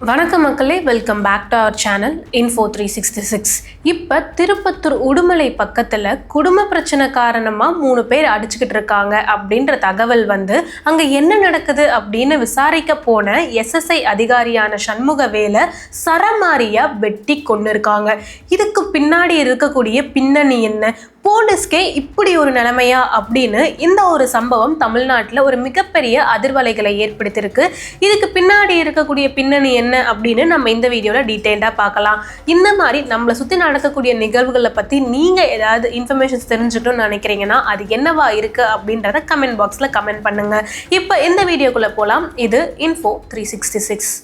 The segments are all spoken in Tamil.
வணக்கம் மக்களே welcome back to our channel info three sixty six இப்போ திருப்பத்தூர் உடுமலை பக்கத்தில் குடும்ப பிரச்சனை காரணமாக மூணு பேர் அடிச்சுக்கிட்டு இருக்காங்க அப்படின்ற தகவல் வந்து அங்கே என்ன நடக்குது அப்படின்னு விசாரிக்க போன எஸ்எஸ்ஐ அதிகாரியான சண்முக வேலை சரமாரியாக வெட்டி கொண்டு இருக்காங்க இதுக்கு பின்னாடி இருக்கக்கூடிய பின்னணி என்ன? போலீஸ்க்கே இப்படி ஒரு நிலைமையா அப்படின்னு இந்த ஒரு சம்பவம் தமிழ்நாட்டில் ஒரு மிகப்பெரிய அதிர்வலைகளை ஏற்படுத்தியிருக்கு. இதுக்கு பின்னாடி இருக்கக்கூடிய பின்னணி என்ன அப்படின்னு நம்ம இந்த வீடியோவில் டீட்டெயில்டாக பார்க்கலாம். இந்த மாதிரி நம்மளை சுற்றி நடக்கக்கூடிய நிகழ்வுகளை பற்றி நீங்கள் ஏதாவது இன்ஃபர்மேஷன்ஸ் தெரிஞ்சுக்கணும்னு நினைக்கிறீங்கன்னா அது என்னவா இருக்குது அப்படின்றத கமெண்ட் பாக்ஸில் கமெண்ட் பண்ணுங்கள் இப்போ இந்த வீடியோக்குள்ளே போகலாம் இது info three sixty six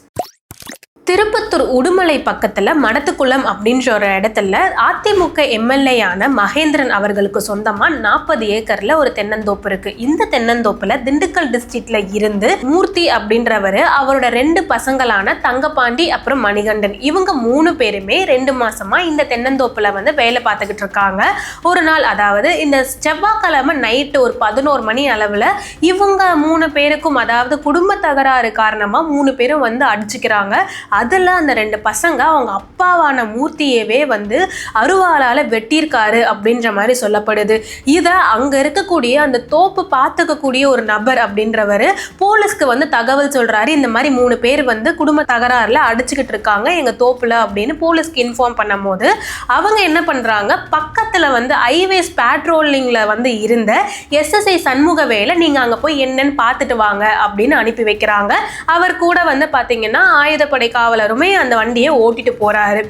Tirupattur Udumalai பக்கத்தில் மடத்துக்குளம் அப்படின்ற ஒரு இடத்துல அதிமுக எம்எல்ஏயான மகேந்திரன் அவர்களுக்கு சொந்தமாக நாற்பது ஏக்கரில் ஒரு தென்னந்தோப்பு இருக்குது இந்த தென்னந்தோப்பில் திண்டுக்கல் டிஸ்ட்ரிக்டில் இருந்து மூர்த்தி அப்படின்றவர் அவரோட ரெண்டு பசங்களான தங்கபாண்டி அப்புறம் மணிகண்டன். இவங்க மூணு பேருமே ரெண்டு மாசமாக இந்த தென்னந்தோப்பில் வந்து வேலை பார்த்துக்கிட்டு இருக்காங்க. ஒரு நாள் அதாவது இந்த செவ்வாய்க்கிழமை நைட்டு ஒரு பதினோரு மணி அளவில் இவங்க மூணு பேருக்கும் அதாவது குடும்ப தகராறு காரணமாக மூணு பேரும் வந்து அடிச்சுக்கிறாங்க. அதில் அந்த ரெண்டு பசங்க அவங்க அப்பாவான மூர்த்தியவே வந்து அருவாளால் வெட்டியிருக்காரு அப்படின்ற மாதிரி சொல்லப்படுது. இதை அங்கே இருக்கக்கூடிய அந்த தோப்பு பார்த்துக்கக்கூடிய ஒரு நபர் அப்படின்றவர் போலீஸ்க்கு வந்து தகவல் சொல்கிறாரு இந்த மாதிரி மூணு பேர் வந்து குடும்ப தகராறில் அடிச்சுக்கிட்டு இருக்காங்க. எங்கள் தோப்பில் அப்படின்னு போலீஸ்க்கு இன்ஃபார்ம் பண்ணும்போது அவங்க என்ன பண்ணுறாங்க பக்கத்தில் வந்து ஹைவேஸ் பேட்ரோலிங்கில் வந்து இருந்த எஸ்எஸ்ஐ சண்முகவேலை நீங்கள் அங்கே போய் என்னன்னு பார்த்துட்டு வாங்க அப்படின்னு அனுப்பி வைக்கிறாங்க. அவர் கூட வந்து பார்த்தீங்கன்னா ஆயுதப்படை காவலருமே அந்த வண்டியை ஓட்டிட்டு போறாரு.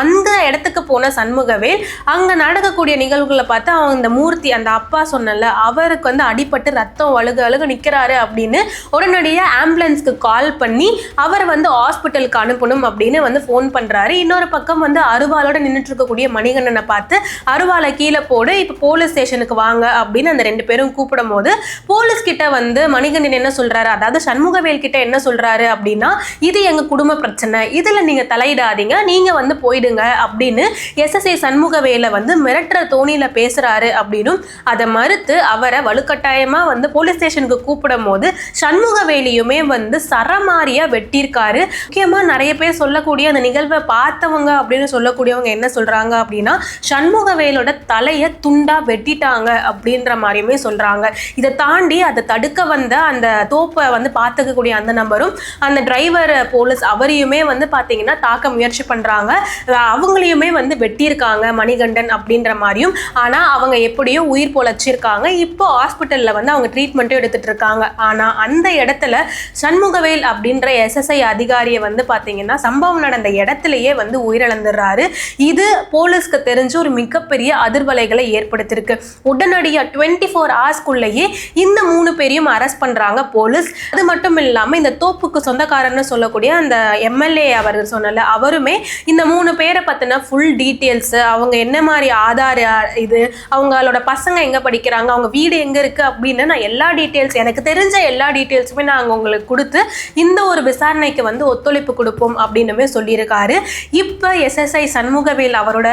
அந்த இடத்துக்கு போன சண்முகவேல் அங்க நடக்கக்கூடிய நிகழ்வுகளை பார்த்து அவங்க இந்த மூர்த்தி அந்த அப்பா சொன்னல அவருக்கு வந்து அடிபட்டு ரத்தம் அழுக அழுக நிக்கிறாரு அப்படின்னு உடனடியாக ஆம்புலன்ஸ்க்கு கால் பண்ணி அவர் வந்து ஹாஸ்பிட்டலுக்கு அனுப்பணும் அப்படின்னு வந்து ஃபோன் பண்றாரு. இன்னொரு பக்கம் வந்து அருவாளோட நின்றுட்டு இருக்கக்கூடிய மணிகண்டனை பார்த்து அருவாளை கீழே போடு இப்போ போலீஸ் ஸ்டேஷனுக்கு வாங்க அப்படின்னு அந்த ரெண்டு பேரும் கூப்பிடும் போது போலீஸ் கிட்ட வந்து மணிகண்டன் என்ன சொல்றாரு? அதாவது சண்முகவேல் கிட்ட என்ன சொல்றாரு அப்படின்னா இது எங்க குடும்ப பிரச்சனை. இதில் நீங்கள் தலையிடாதீங்க. நீங்கள் வந்து போயிடுங்க அப்படின்னு எஸ்எஸ்ஏ சண்முகவேலை வந்து மிரட்டுற தோணியில் பேசுகிறாரு அப்படின்னும் அதை மறுத்து அவரை வலுக்கட்டாயமாக வந்து போலீஸ் ஸ்டேஷனுக்கு கூப்பிடும் போது சண்முகவேலியுமே வந்து சரமாரியாக வெட்டியிருக்காரு. முக்கியமாக நிறைய பேர் சொல்லக்கூடிய அந்த நிகழ்வை பார்த்தவங்க அப்படின்னு சொல்லக்கூடியவங்க என்ன சொல்கிறாங்க அப்படின்னா சண்முகவேலோட தலையை துண்டாக வெட்டிட்டாங்க அப்படின்ற மாதிரியுமே சொல்கிறாங்க இதை தாண்டி அதை தடுக்க வந்த அந்த தோப்பை வந்து பார்த்துக்கக்கூடிய அந்த நபரும் அந்த டிரைவர் போலீஸ் அவரையும் வந்து பார்த்தீங்கன்னா தாக்க முயற்சி பண்ணுறாங்க அவங்களையுமே வந்து வெட்டியிருக்காங்க மணிகண்டன் அப்படின்ற மாதிரியும். ஆனால் அவங்க எப்படியோ உயிர் பொழைச்சிருக்காங்க. இப்போ ஹாஸ்பிட்டலில் வந்து அவங்க ட்ரீட்மெண்ட்டும் எடுத்துகிட்டு இருக்காங்க ஆனால் அந்த இடத்துல சண்முகவேல் அப்படின்ற எஸ்எஸ்ஐ அதிகாரியை வந்து பார்த்தீங்கன்னா சம்பவம் நடந்த இடத்துலயே வந்து உயிரிழந்துடுறாரு. இது போலீஸ்க்கு தெரிஞ்சு ஒரு மிகப்பெரிய அதிர்வலைகளை ஏற்படுத்தியிருக்கு. உடனடியாக டுவெண்ட்டி ஃபோர் ஹவர்ஸ்க்குள்ளேயே இந்த மூணு பேரையும் அரெஸ்ட் பண்ணுறாங்க போலீஸ். அது மட்டும் இல்லாமல் இந்த தோப்புக்கு சொந்தக்காரன்னு சொல்லக்கூடிய அந்த எம்எல்ஏ அவர் சொன்னல அவருமே இந்த மூணு பேரை பற்றின ஃபுல் டீட்டெயில்ஸு அவங்க என்ன மாதிரி ஆதார் இது அவங்களோட பசங்க எங்கே படிக்கிறாங்க அவங்க வீடு எங்கே இருக்குது அப்படின்னு நான் எல்லா டீட்டெயில்ஸ் எனக்கு தெரிஞ்ச எல்லா டீட்டெயில்ஸுமே நாங்கள் உங்களுக்கு கொடுத்து இந்த ஒரு விசாரணைக்கு வந்து ஒத்துழைப்பு கொடுப்போம் அப்படின்னுமே சொல்லியிருக்காரு. இப்போ எஸ்எஸ்ஐ சண்முகவேல் அவரோட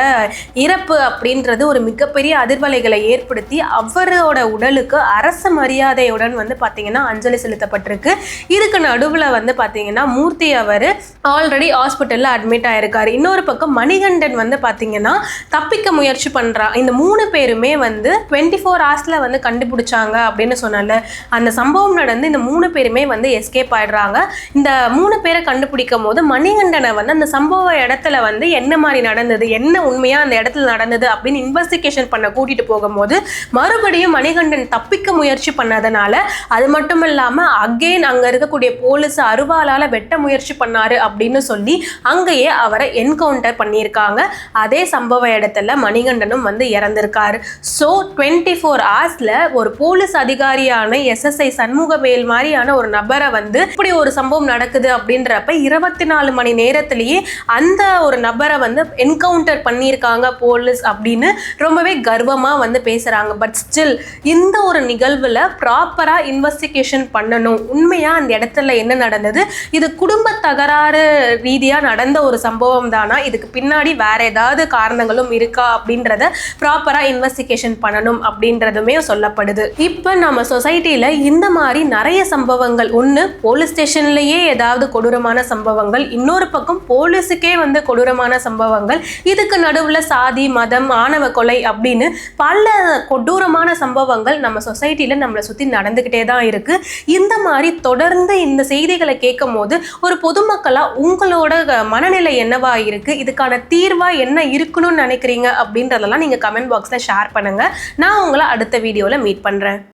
இறப்பு அப்படின்றது ஒரு மிகப்பெரிய அதிர்வலைகளை ஏற்படுத்தி அவரோட உடலுக்கு அரசு மரியாதையுடன் வந்து பார்த்தீங்கன்னா அஞ்சலி செலுத்தப்பட்டிருக்கு. இதுக்கு நடுவில் வந்து பார்த்தீங்கன்னா மூர்த்தி அவர் ஆல்ரெடி ஹாஸ்பிட்டலில் அட்மிட் ஆயிருக்காரு. இன்னொரு பக்கம் மணிகண்டன் வந்து பார்த்தீங்கன்னா தப்பிக்க முயற்சி பண்ணுறான் இந்த மூணு பேருமே வந்து டுவெண்ட்டி ஃபோர் ஹவர்ஸில் வந்து கண்டுபிடிச்சாங்க அப்படின்னு சொன்னால அந்த சம்பவம் நடந்து இந்த மூணு பேருமே வந்து எஸ்கேப் ஆயிடுறாங்க. இந்த மூணு பேரை கண்டுபிடிக்கும் போது மணிகண்டனை வந்து அந்த சம்பவ இடத்துல வந்து என்ன மாதிரி நடந்தது என்ன உண்மையாக அந்த இடத்துல நடந்தது அப்படின்னு இன்வெஸ்டிகேஷன் பண்ண கூட்டிகிட்டு போகும்போது மறுபடியும் மணிகண்டன் தப்பிக்க முயற்சி பண்ணதுனால அது மட்டும் இல்லாமல் அகெயின் அங்கே இருக்கக்கூடிய போலீஸ் அருவாளால் வெட்ட முயற்சி பண்ணாரு அப்படின்னு சொல்லி அங்கேயே அவரை என்கவுண்டர் பண்ணியிருக்காங்க. அதே சம்பவ இடத்துல மணிகண்டனும் வந்து இறந்திருக்காரு. ஸோ டுவெண்ட்டி ஃபோர் ஹவர்ஸில் ஒரு போலீஸ் அதிகாரியான எஸ்எஸ்ஐ சண்முகவேல் மாதிரியான ஒரு நபரை வந்து இப்படி ஒரு சம்பவம் நடக்குது அப்படின்றப்ப இருபத்தி நாலு மணி நேரத்திலேயே அந்த ஒரு நபரை வந்து என்கவுண்டர் பண்ணியிருக்காங்க போலீஸ் அப்படின்னு ரொம்பவே கர்வமாக வந்து பேசுகிறாங்க பட் ஸ்டில் இந்த ஒரு நிகழ்வில் ப்ராப்பராக இன்வெஸ்டிகேஷன் பண்ணணும். உண்மையாக அந்த இடத்துல என்ன நடந்தது? இது குடும்ப தகராறு ரீதியாக நடந்த ஒரு சம்பவம் தானா? இதுக்கு பின்னாடி வேற ஏதாவது காரணங்களும் இருக்கா? அப்படின்றத ப்ராப்பராக இன்வெஸ்டிகேஷன் பண்ணணும் அப்படின்றதுமே சொல்லப்படுது. இப்போ நம்ம சொசைட்டியில் இந்த மாதிரி நிறைய சம்பவங்கள். ஒன்று போலீஸ் ஸ்டேஷன்லேயே ஏதாவது கொடூரமான சம்பவங்கள். இன்னொரு பக்கம் போலீஸுக்கே வந்து கொடூரமான சம்பவங்கள். இதுக்கு நடுவில் சாதி மதம் ஆணவ கொலை அப்படின்னு பல கொடூரமான சம்பவங்கள் நம்ம சொசைட்டியில் நம்மளை சுற்றி நடந்துக்கிட்டே தான் இருக்குது இந்த மாதிரி தொடர்ந்து இந்த செய்திகளை கேட்கும் போது ஒரு பொதுமக்களாக உங்களோட மனநிலை என்னவா இருக்குது இதுக்கான தீர்வாக என்ன இருக்கணும்னு நினைக்கிறீங்க? அப்படின்றதெல்லாம் நீங்கள் கமெண்ட் பாக்ஸில் ஷேர் பண்ணுங்கள் நான் உங்களை அடுத்த வீடியோவில் மீட் பண்ணுறேன்